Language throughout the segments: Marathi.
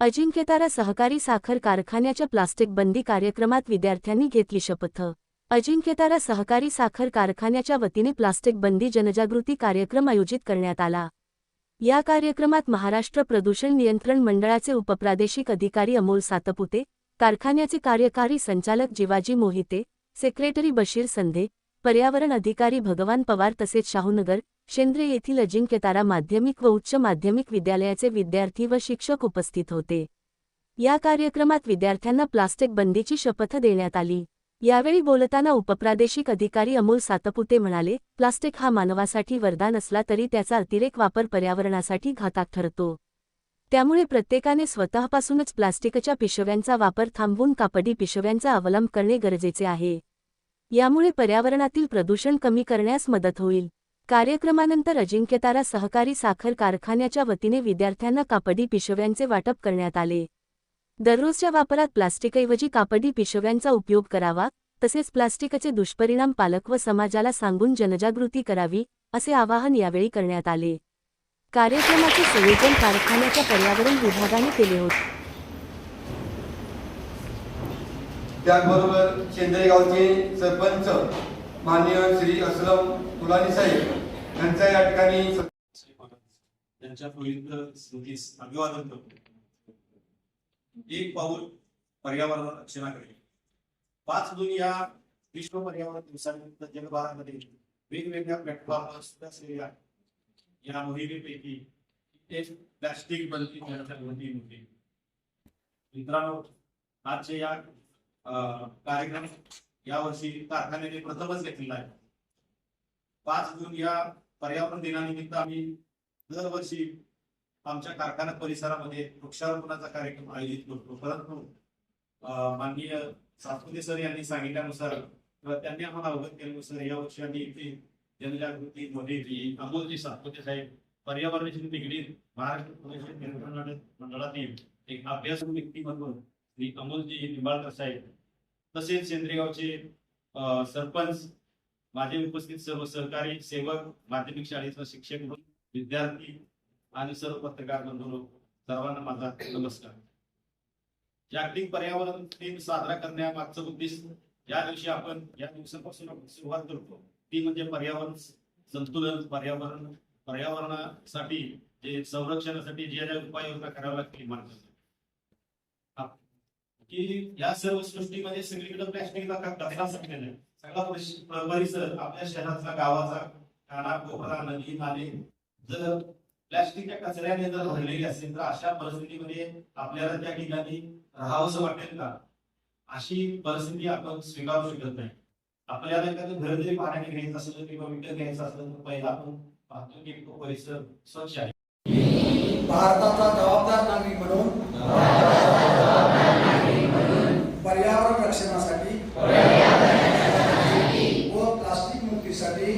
अजिंक्यतारा सहकारी साखर कारखान्याच्या प्लास्टिक बंदी कार्यक्रमात विद्यार्थ्यांनी घेतली शपथ. अजिंक्यतारा सहकारी साखर कारखान्याच्या वतीने प्लास्टिक बंदी जनजागृती कार्यक्रम आयोजित करण्यात आला. या कार्यक्रमात महाराष्ट्र प्रदूषण नियंत्रण मंडळाचे उपप्रादेशिक अधिकारी अमोल सातपुते कारखान्याचे कार्यकारी संचालक जिवाजी मोहिते सेक्रेटरी बशीर संधे पर्यावरण अधिकारी भगवान पवार तसेच शाहूनगर शेंद्रे येथील अजिंक्यतारा माध्यमिक व उच्च माध्यमिक विद्यालयाचे विद्यार्थी व शिक्षक उपस्थित होते. या कार्यक्रमात विद्यार्थ्यांना प्लास्टिक बंदीची शपथ देण्यात आली. यावेळी बोलताना उपप्रादेशिक अधिकारी अमोल सातपुते म्हणाले प्लास्टिक हा मानवासाठी वरदान असला तरी त्याचा अतिरेक वापर पर्यावरणासाठी घातक ठरतो. त्यामुळे प्रत्येकाने स्वतःपासूनच प्लास्टिकच्या पिशव्यांचा वापर थांबवून कापडी पिशव्यांचा अवलंब करणे गरजेचे आहे. यामुळे पर्यावरणातील प्रदूषण कमी करण्यास मदत होईल. कार्यक्रमानंतर अजिंक्यतारा सहकारी साखर कारखान्याच्या वतीने विद्यार्थ्यांना कापडी पिशव्यांचे वाटप करण्यात आले. दररोजच्या वापरात प्लास्टिकऐवजी कापडी पिशव्यांचा उपयोग करावा तसेच प्लास्टिकचे दुष्परिणाम पालक व समाजाला सांगून जनजागृती करावी असे आवाहन यावेळी करण्यात आले. कार्यक्रमाचे संयोजन कारखान्याच्या पर्यावरण विभागाने केले होते. त्याचबरोबर शेंद्रे गावचे सरपंच माननीय श्री असलम कुलानी साहेब यांचा या ठिकाणी त्यांच्या पवित्र स्मृतीस अभिवादन करतो. एक पाऊल पर्यावरण रक्षणाकडे पाच जून या विश्व पर्यावरण दिवसानिमित्त जगभरामध्ये वेगवेगळ्या प्लॅटफॉर्मवर सुद्धा असलेल्या या मोहिमेपैकी एक प्लॅस्टिक बंदी करण्याच्या मोहीम होती. मित्रांनो आजचे या कार्यक्रम यावर्षी कारखान्याने प्रथमच घेतलेला आहे. पाच जून या पर्यावरण दिनानिमित्त आम्ही दरवर्षी आमच्या कारखाना परिसरामध्ये वृक्षारोपणाचा कार्यक्रम आयोजित करतो. परंतु माननीय सातपुते सर यांनी सांगितल्यानुसार किंवा त्यांनी आम्हाला अवगत केल्यानुसार यावर्षी आम्ही इथे जनजागृती मोहीम अमोलजी सातपुते साहेब पर्यावरणाशी निगडीत महाराष्ट्र प्रदेश मंडळातील एक अभ्यास व्यक्ती म्हणून श्री अमोलजी निंबाळकर साहेब तसेच सेंद्रेगावचे सरपंच माझे उपस्थित सर्व सहकारी सेवक माध्यमिक शाळेचा शिक्षक विद्यार्थी आणि सर्व पत्रकार बंधू सर्वांना माझा नमस्कार. जागतिक पर्यावरण दिन साजरा करण्यामागचं उद्देश या दिवशी आपण या दिवसापासून सुरुवात करतो. ती म्हणजे पर्यावरण संतुलन पर्यावरण पर्यावरणासाठी जे संरक्षणासाठी ज्या ज्या उपाययोजना कराव्या लागतील माणसाला की या सर्व सृष्टीमध्ये सगळीकडे प्लॅस्टिकचा कचरा संपलेला आहे. सगळा परिसर आपल्या शहराचा गावाचा काना कोपरा नदी नाले जर प्लॅस्टिकच्या कचऱ्याने जर भरलेली असेल तर अशा परिस्थितीमध्ये आपल्याला त्या ठिकाणी राहावंसं वाटेल का? अशी परिस्थिती आपण स्वीकारू शकत नाही. आपल्याला एखादं घर जरी भाड्याने घ्यायचं असलं किंवा विकत घ्यायचं असलं तर पहिला आपण पाहतो की तो परिसर स्वच्छ आहे. भारताचा जबाबदार नागरिक म्हणून पर्यावरण रक्षणासाठी व प्लास्टिक मुक्तीसाठी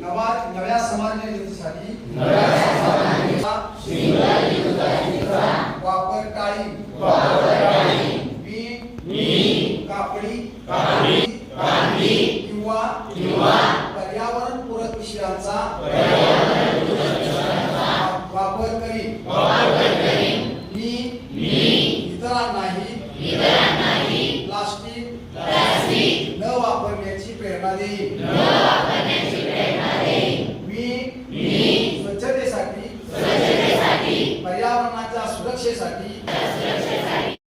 नवा नव्या समाज Jesus ali.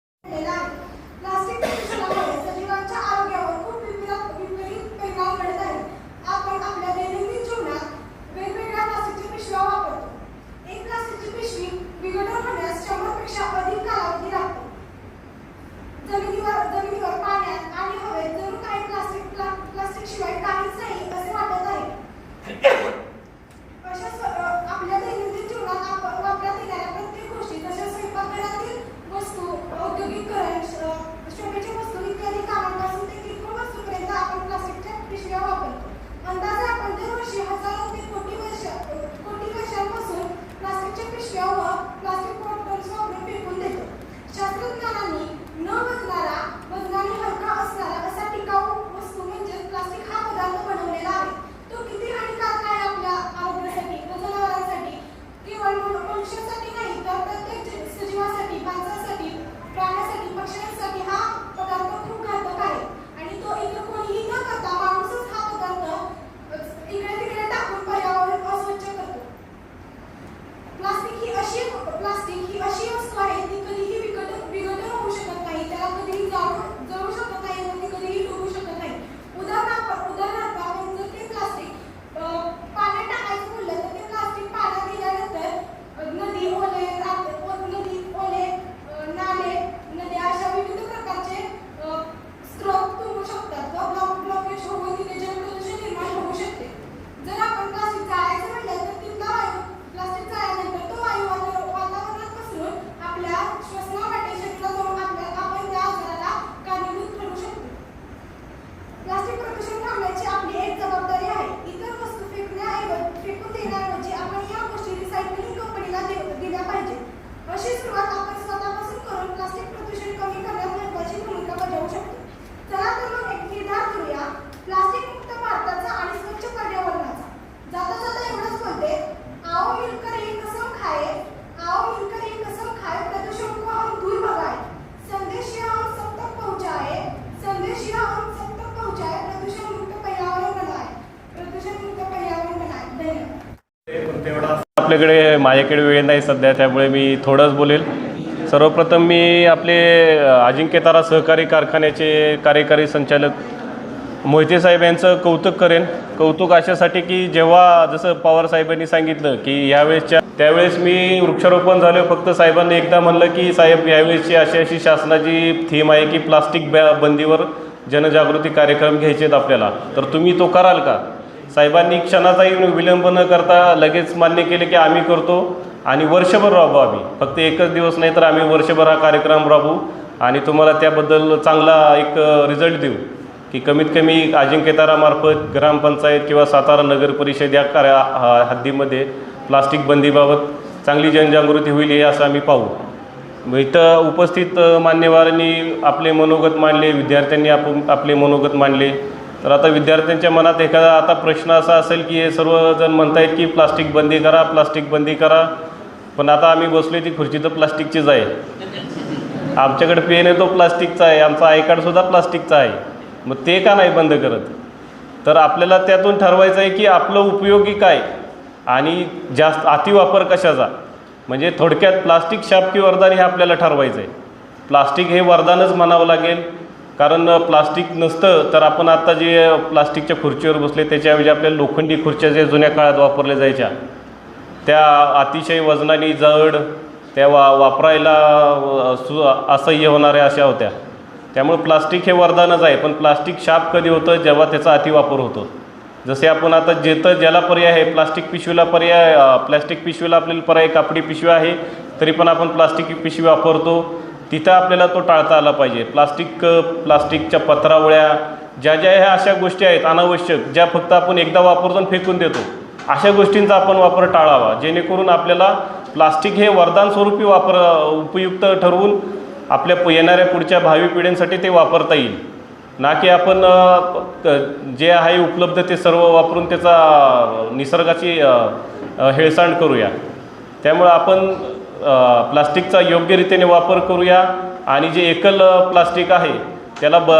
तेवढा. आपल्याकडे माझ्याकडे वेळ नाही सध्या त्यामुळे मी थोडंच बोलेल. सर्वप्रथम मी आपले अजिंक्यतारा अजिंक्य तारा सहकारी कारखान्याचे कार्यकारी संचालक मोहिते साहेब यांचं कौतुक करेन. कौतुक अशासाठी की जेव्हा जसं पवार साहेबांनी सांगितलं की यावेळेसच्या त्यावेळेस मी वृक्षारोपण झालं. फक्त साहेबांनी एकदा म्हणलं की साहेब यावेळेसची अशी अशी शासनाची थीम आहे की प्लास्टिक बॅ बंदीवर जनजागृती कार्यक्रम घ्यायचे आहेत आपल्याला. तर तुम्ही तो कराल का? साहेबांनी क्षणाचाही विलंब न करता लगेच मान्य केले की आम्ही करतो. आणि वर्षभर राबू आम्ही. फक्त एकच दिवस नाही तर आम्ही वर्षभर हा कार्यक्रम राबवू आणि तुम्हाला त्याबद्दल चांगला एक रिझल्ट देऊ. की कमीत कमी अजिंक्यतारामार्फत ग्रामपंचायत किंवा सातारा नगर परिषद या कार्या हद्दीमध्ये प्लास्टिक बंदीबाबत चांगली जनजागृती होईल हे असं आम्ही पाहू. इथं उपस्थित मान्यवरांनी आपले मनोगत मांडले विद्यार्थ्यांनी आप आपले मनोगत मांडले. तर आता विद्यार्थ्यांच्या मनात एखादा आता प्रश्न असा असेल की हे सर्वजण म्हणतायत की प्लास्टिक बंदी करा प्लास्टिक बंदी करा. पण आता आम्ही बसलो ती खुर्ची तर प्लास्टिकचीच आहे. आमच्याकडे पेन आहे तो प्लास्टिकचा आहे. आमचा आय कार्डसुद्धा प्लास्टिकचा आहे. मग ते का नाही बंद करत? तर आपल्याला त्यातून ठरवायचं आहे की आपलं उपयोगी काय आणि जास्त अतिवापर कशाचा? म्हणजे थोडक्यात प्लास्टिक शाप की वरदान हे आपल्याला ठरवायचं आहे प्लास्टिक हे वरदानच म्हणावं लागेल. कारण प्लास्टिक नसतं तर आपण आता जे प्लास्टिकच्या खुर्चीवर बसले त्याच्याऐवजी आपल्या लोखंडी खुर्च्या जे जुन्या काळात वापरल्या जायच्या त्या अतिशय वजनाने जड त्या वा वापरायला सु असह्य होणाऱ्या अशा होत्या. त्यामुळे प्लास्टिक हे वरदानच आहे पण प्लास्टिक शाप कधी होतं जेव्हा त्याचा अतिवापर होतो. जसे आपण आता जेतं ज्याला पर्याय आहे प्लास्टिक पिशवीला पर्याय प्लास्टिक पिशवीला आपल्याला पर्याय कापडी पिशवी आहे तरी पण आपण प्लास्टिक पिशवी वापरतो. तिथं आपल्याला तो टाळता आला पाहिजे. प्लास्टिक प्लास्टिकच्या पत्रावळ्या ज्या ज्या ह्या अशा गोष्टी आहेत अनावश्यक ज्या फक्त आपण एकदा वापरतो आणि फेकून देतो अशा गोष्टींचा आपण वापर टाळावा. जेणेकरून आपल्याला प्लास्टिक हे वरदान स्वरूपी वापर उपयुक्त ठरवून आपल्या प- येणाऱ्या पुढच्या भावी पिढ्यांसाठी ते वापरता येईल. ना की आपण क- जे आहे उपलब्ध ते सर्व वापरून त्याचा निसर्गाची हेळसांड करूया. त्यामुळं आपण प्लास्टिकचा योग्यरीतीने वापर करूया आणि जे एकल प्लास्टिक आहे त्याला ब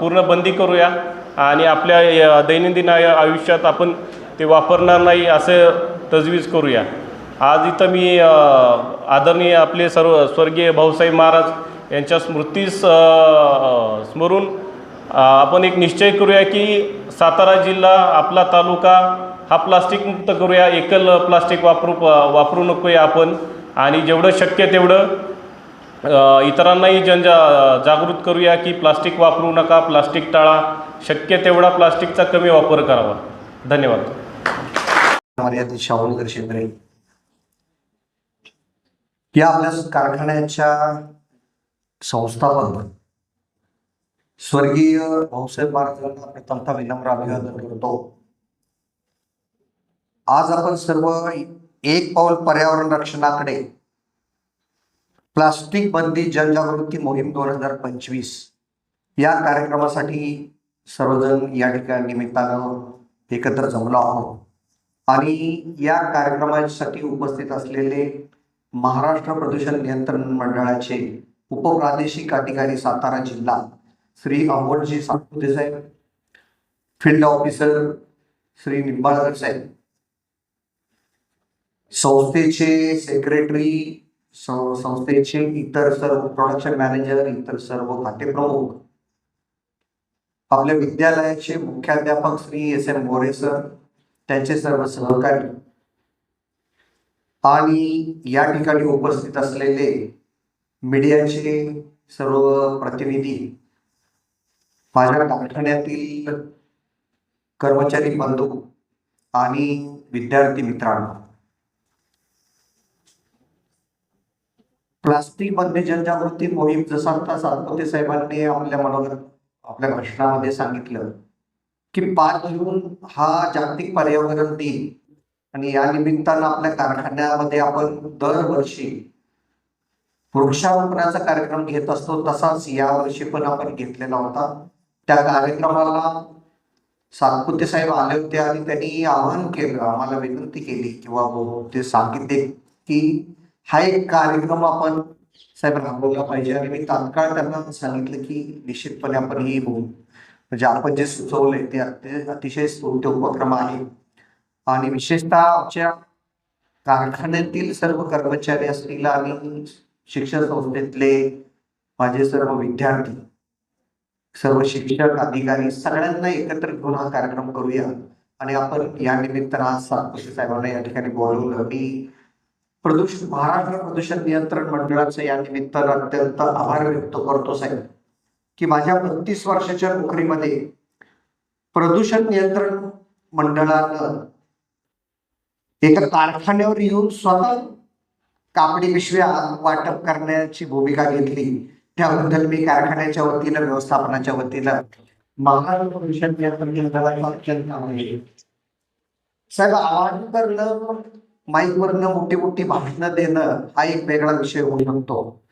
पूर्ण बंदी करूया आणि आपल्या दैनंदिन आय- आयुष्यात आपण ते वापरणार नाही असं तजवीज करूया. आज इथं मी आदरणीय आपले सर्व स्वर्गीय भाऊसाहेब महाराज यांच्या स्मृतीस स्मरून आपण एक निश्चय करूया की सातारा जिल्हा आपला तालुका हा प्लास्टिक मुक्त करूया एकल प्लास्टिक वापरू वापरू नको आपण. आणि जेवढं शक्य तेवढं इतरांनाही जनजा जागृत करूया की प्लास्टिक वापरू नका प्लास्टिक टाळा. शक्य तेवढा प्लास्टिकचा कमी वापर करावा. धन्यवाद. मर्यादित शाहूनगर शेंद्रे या आपल्या कारखान्याच्या संस्थापक स्वर्गीय भाऊसाहेब महाराजांना प्रथमतः विनम्र अभिवादन करतो. आज आपण सर्व एक पाऊल पर्यावरण रक्षणाकडे. प्लास्टिक बंदी जनजागृती मोहीम दोन हजार पंचवीस. या कार्यक्रमासाठी सर्वजण या ठिकाणी निमित्तानं एकत्र जमलो आहोत. आणि या कार्यक्रमासाठी उपस्थित असलेले महाराष्ट्र प्रदूषण नियंत्रण मंडळाचे उपप्रादेशिक अधिकारी सातारा जिल्हा श्री अमोलजी साहेब फील्ड ऑफिसर श्री निंबाळकर साहेब संस्थेचे सेक्रेटरी संस्थेचे इतर सर्व प्रोडक्शन मॅनेजर इतर सर्व खाते प्रमुख आपल्या विद्यालयाचे मुख्याध्यापक Shri S M More sir त्यांचे सर्व सहकारी. आणि या ठिकाणी उपस्थित असलेले मीडियाचे सर्व प्रतिनिधी. माझ्या कारखान्यातील कर्मचारी बंधू आणि विद्यार्थी मित्रांनो. प्लास्टिक बंदी जनजागृती मोहीम जसं आता सातपुते साहेबांनी आपल्या मनोगत आपल्या भाषणामध्ये सांगितलं की पाच जून हा जागतिक पर्यावरण दिन आणि या निमित्तानं आपल्या कारखान्यामध्ये आपण दरवर्षी वृक्षारोपणाचा कार्यक्रम घेत असतो तसाच यावर्षी पण आपण घेतलेला होता. त्या कार्यक्रमाला सातपुते साहेब आले होते आणि त्यांनी आवाहन केलं आम्हाला विनंती केली किंवा ते सांगितले की हा एक कार्यक्रम आपण साहेब राबवला पाहिजे. आणि मी तात्काळ त्यांना सांगितलं की निश्चितपणे आपण ही होऊ म्हणजे आपण जे सुचवले ते अतिशय स्तुत्य उपक्रम आहे. आणि विशेषतः आमच्या कारखान्यातील सर्व कर्मचारी असतील आणि शिक्षण संस्थेतले माझे सर्व विद्यार्थी सर्व शिक्षक अधिकारी सगळ्यांना एकत्र घेऊन हा कार्यक्रम करूया. आणि आपण या निमित्तानं आज साहेबांना या ठिकाणी बोलवलं. मी प्रदूषण महाराष्ट्र प्रदूषण नियंत्रण मंडळाचं या निमित्तानं अत्यंत आभार व्यक्त करतो साहेब की माझ्या बत्तीस वर्षाच्या नोकरीमध्ये प्रदूषण नियंत्रण मंडळानं एका कारखान्यावर येऊन स्वतः कापडी पिशव्या वाटप करण्याची भूमिका घेतली त्याबद्दल मी कारखान्याच्या वतीनं व्यवस्थापनाच्या वतीनं महाराष्ट्र प्रदूषण नियंत्रण मंडळाचा अत्यंत आभार आहे. साहेब आवाज करणं माईकवरनं मोठी मोठी भाषणं देणं हा एक वेगळा विषय होऊ शकतो.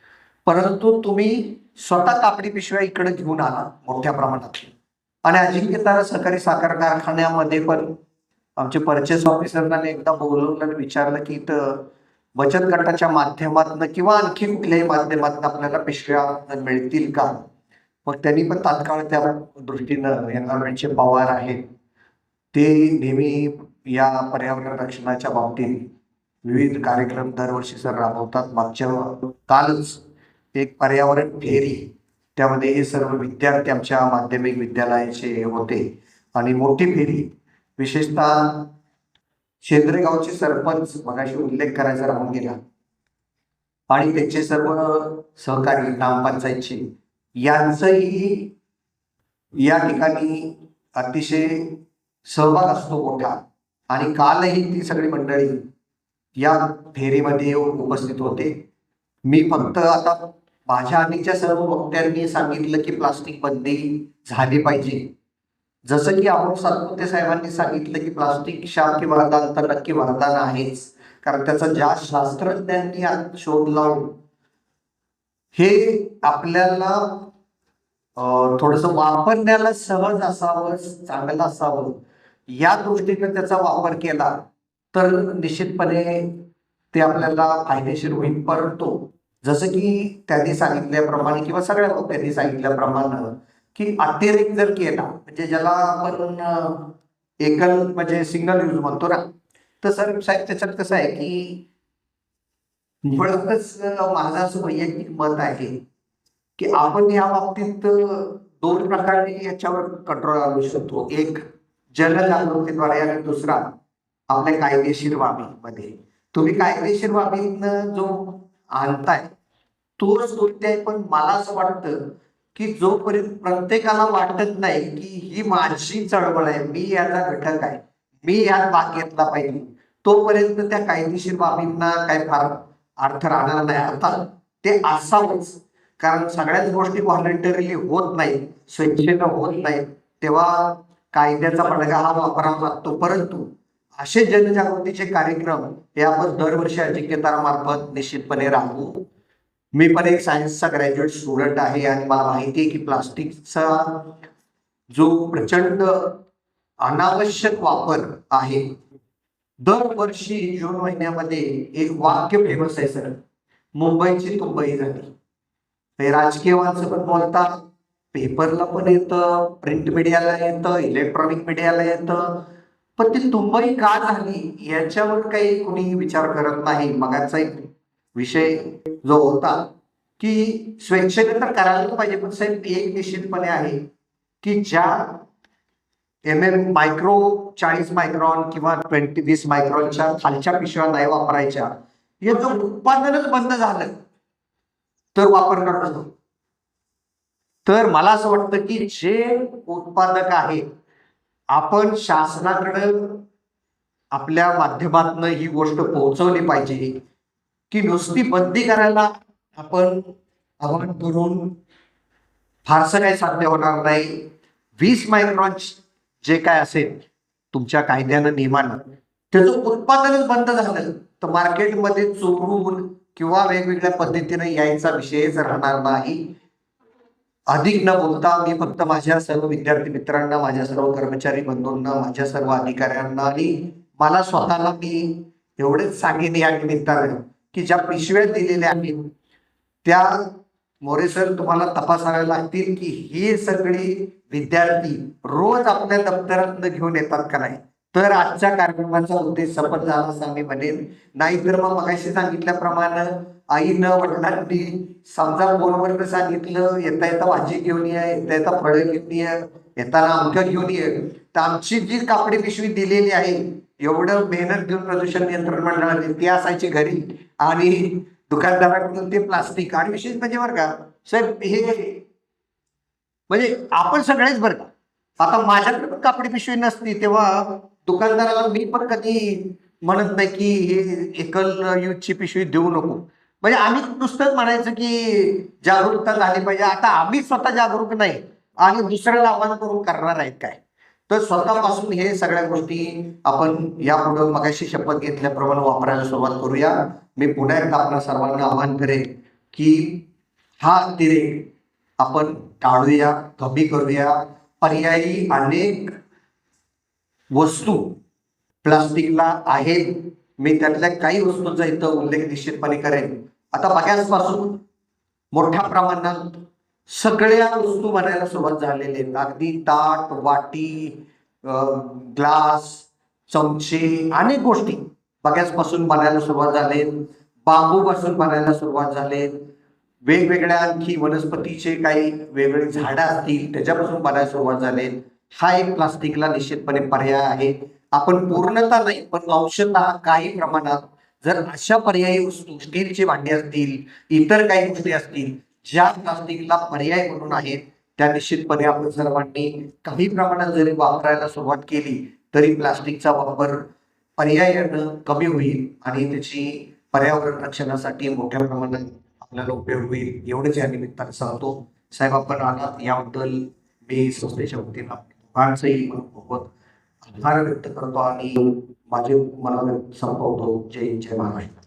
परंतु तुम्ही स्वतः कापडी पिशव्या इकडे घेऊन आला मोठ्या प्रमाणात. आणि अजिंक्यतारा सहकारी साखर कारखान्यामध्ये पण आमचे परचेस ऑफिसरना एकदा बोलवलं आणि विचारलं की इथं बचत गटाच्या माध्यमातून किंवा आणखी कुठल्याही माध्यमातून आपल्याला पिशव्या मिळतील का? मग त्यांनी पण तात्काळ त्या दृष्टीनं एन्व्हायरमेंटचे पवार आहेत. ते नेहमी या पर्यावरण रक्षणाच्या बाबतीत विविध कार्यक्रम दरवर्षी सर राबवतात. मागच्या कालच एक पर्यावरण फेरी त्यामध्ये हे सर्व विद्यार्थी आमच्या माध्यमिक विद्यालयाचे होते. आणि मोठी फेरी विशेषतः शेंद्रेगावचे सरपंच मगाशी उल्लेख करायचा राहून गेला. आणि त्यांचे सर्व सहकारी ग्रामपंचायतचे यांचंही या ठिकाणी अतिशय सहभाग असतो मोठा. आणि कालही ती सगळी मंडळी या फेरीमध्ये उपस्थित होते. मी फक्त आता माझ्या आधीच्या सर्व वक्त्यांनी सांगितलं की प्लास्टिक बंदी झाली पाहिजे. जसं की आपण सातपुते साहेबांनी सांगितलं की प्लास्टिक शाकी वरदान तर नक्की वरदान आहेच. कारण त्याचा ज्या शास्त्रज्ञांनी आज शोध लावून हे आपल्याला थोडस थोडंसं वापरण्याला सहज असावं चांगलं असावं या दृष्टीने त्याचा वापर केला तर निश्चितपणे ते आपल्याला फायदेशीर होईल. परंतु जसं की त्यांनी सांगितल्याप्रमाणे किंवा सगळ्या लोकांनी सांगितल्याप्रमाणे की अतिरेक जर केला म्हणजे ज्याला आपण एकल म्हणजे सिंगल यूज म्हणतो ना तर सर साहेब त्याच्यात कसं आहे की मुळातच माझं असं वैयक्तिक मत आहे की आपण या बाबतीत दोन प्रकारे याच्यावर कंट्रोल आणू शकतो. एक जनजागृतीद्वारे आणि दुसरा आपल्या कायदेशीर बाबीमध्ये तुम्ही कायदेशीर बाबीतनं जो आणताय तोच दोषी आहे पण मला असं वाटतं की जोपर्यंत प्रत्येकाला वाटत नाही की ही माझी चळवळ आहे मी याचा घटक आहे मी यात भाग घेतला पाहिजे तोपर्यंत त्या कायदेशीर बाबींना काय फार अर्थ राहणार नाही. अर्थात ते असावंच कारण सगळ्याच गोष्टी व्हॉलेंटरीली होत नाही स्वेच्छेनं होत नाही तेव्हा कायद्याचा पडगा हा वापरावा लागतो परंतु असे जनजागृतीचे कार्यक्रम हे आपण दरवर्षी अजिंक्यतारामार्फत निश्चितपणे राबवू मी पण एक सायन्सचा ग्रॅज्युएट स्टुडंट आहे आणि मला माहिती आहे की प्लास्टिकचा जो प्रचंड अनावश्यक वापर आहे दरवर्षी जून महिन्यामध्ये एक वाक्य फेमस आहे सर. मुंबईची तुंबई झाली. हे राजकीय माणसं पण बोलतात. पेपरला पण येतं प्रिंट मीडियाला येतं इलेक्ट्रॉनिक मीडियाला येतं. पण ती तुंबई का झाली याच्यावर काही कुणी विचार करत नाही. मगाचा एक विषय जो होता की स्वेच्छेने तर करायला पाहिजे पण साहेब एक निश्चितपणे आहे की ज्या एम एम मायक्रो चाळीस मायक्रॉन किंवा ट्वेंटी वीस मायक्रॉनच्या खालच्या पिशव्या नाही वापरायच्या याचं उत्पादनच बंद झालं. तर वापर करणं तर मला असं वाटतं की जे उत्पादक आहेत आपण शासनाकडे आपल्या माध्यमातून ही गोष्ट पोहोचवली पाहिजे की नुसती बंदी करायला आपण आव्हान करून फारसं काही साध्य होणार नाही. वीस मायक्रॉन जे काय असेल तुमच्या कायद्यानं नियमानं त्याचं उत्पादनच बंद झालं. तर मार्केटमध्ये चोरून किंवा वेगवेगळ्या पद्धतीने यायचा विषयच राहणार नाही. अधिक न बोलता मी फक्त माझ्या सर्व विद्यार्थी मित्रांना माझ्या सर्व कर्मचारी बंधूंना माझ्या सर्व अधिकाऱ्यांना आणि मला स्वतःला मी एवढेच सांगेन या निमित्तानं की ज्या पिशव्या दिलेल्या आहेत त्या मोरे सर तुम्हाला तपासाव्या लागतील की ही सगळी विद्यार्थी रोज आपल्या दप्तरात घेऊन येतात का नाही. तर आजच्या कार्यक्रमाचा उद्देश सफल झाला असं मी म्हणेन. नाहीतर मग मगाशी सांगितल्याप्रमाणे आईनं वडिलांनी समजा फोनवर सांगितलं येता येता भाजी घेऊन ये येता येता फळं घेऊन ये येताना अमकं घेऊन ये तर आमची जी कापडी पिशवी दिलेली आहे एवढं मेहनत घेऊन प्रदूषण नियंत्रण मंडळाने ती असायची घरी. आणि दुकानदाराकडून ते प्लास्टिक आणि विशेष म्हणजे बरं का साहेब हे म्हणजे आपण सगळेच बरं का. आता माझ्याकडे पण कापडी पिशवी नसती तेव्हा दुकानदाराला मी पण कधी म्हणत नाही की हे एकल यूजची पिशवी देऊ नको. म्हणजे आम्ही नुसतंच म्हणायचं की जागरूकता झाली पाहिजे. आता आम्ही स्वतः जागरूक नाही. आणि दुसऱ्याला आव्हान करून करणार आहेत काय? तर स्वतःपासून हे सगळ्या गोष्टी आपण यापुढे मगाशी शपथ घेतल्याप्रमाणे वापरायला सुरुवात करूया. मी पुन्हा एकदा आपल्या सर्वांना आवाहन करेन की हा अतिरेक आपण टाळूया कमी करूया. पर्यायी अनेक वस्तू प्लास्टिकला आहेत. मी त्यातल्या काही वस्तूंचा इथं उल्लेख निश्चितपणे करेन. आता बघ्याचपासून मोठ्या प्रमाणात सगळ्या वस्तू बनायला सुरुवात झालेली आहेत अगदी ताट वाटी ग्लास चमचे अनेक गोष्टी बघ्याचपासून बनायला सुरुवात झाले बांबूपासून बनायला सुरुवात झाले वेगवेगळ्या आणखी वनस्पतीचे काही वेगवेगळी झाडं असतील त्याच्यापासून बनायला सुरुवात झाले हा एक प्लास्टिकला निश्चितपणे पर्याय आहे. आपण पूर्णता नाही पण अंशतः काही प्रमाणात जर अशा पर्यायी वस्तू स्टीलची भांडी असतील इतर काही गोष्टी असतील ज्या प्लास्टिकला पर्याय म्हणून आहेत त्या निश्चितपणे आपण सर्वांनी काही प्रमाणात जरी वापरायला सुरुवात केली तरी प्लास्टिकचा वापर पर्यायानं कमी होईल आणि त्याची पर्यावरण रक्षणासाठी मोठ्या प्रमाणात आपल्याला उपयोग होईल एवढंच या निमित्तानं सांगतो. साहेब आपण आलात याबद्दल मी संस्थेच्या वतीनं आभार व्यक्त करतो आणि माझे मला संपवतो. जय जय महाराष्ट्र.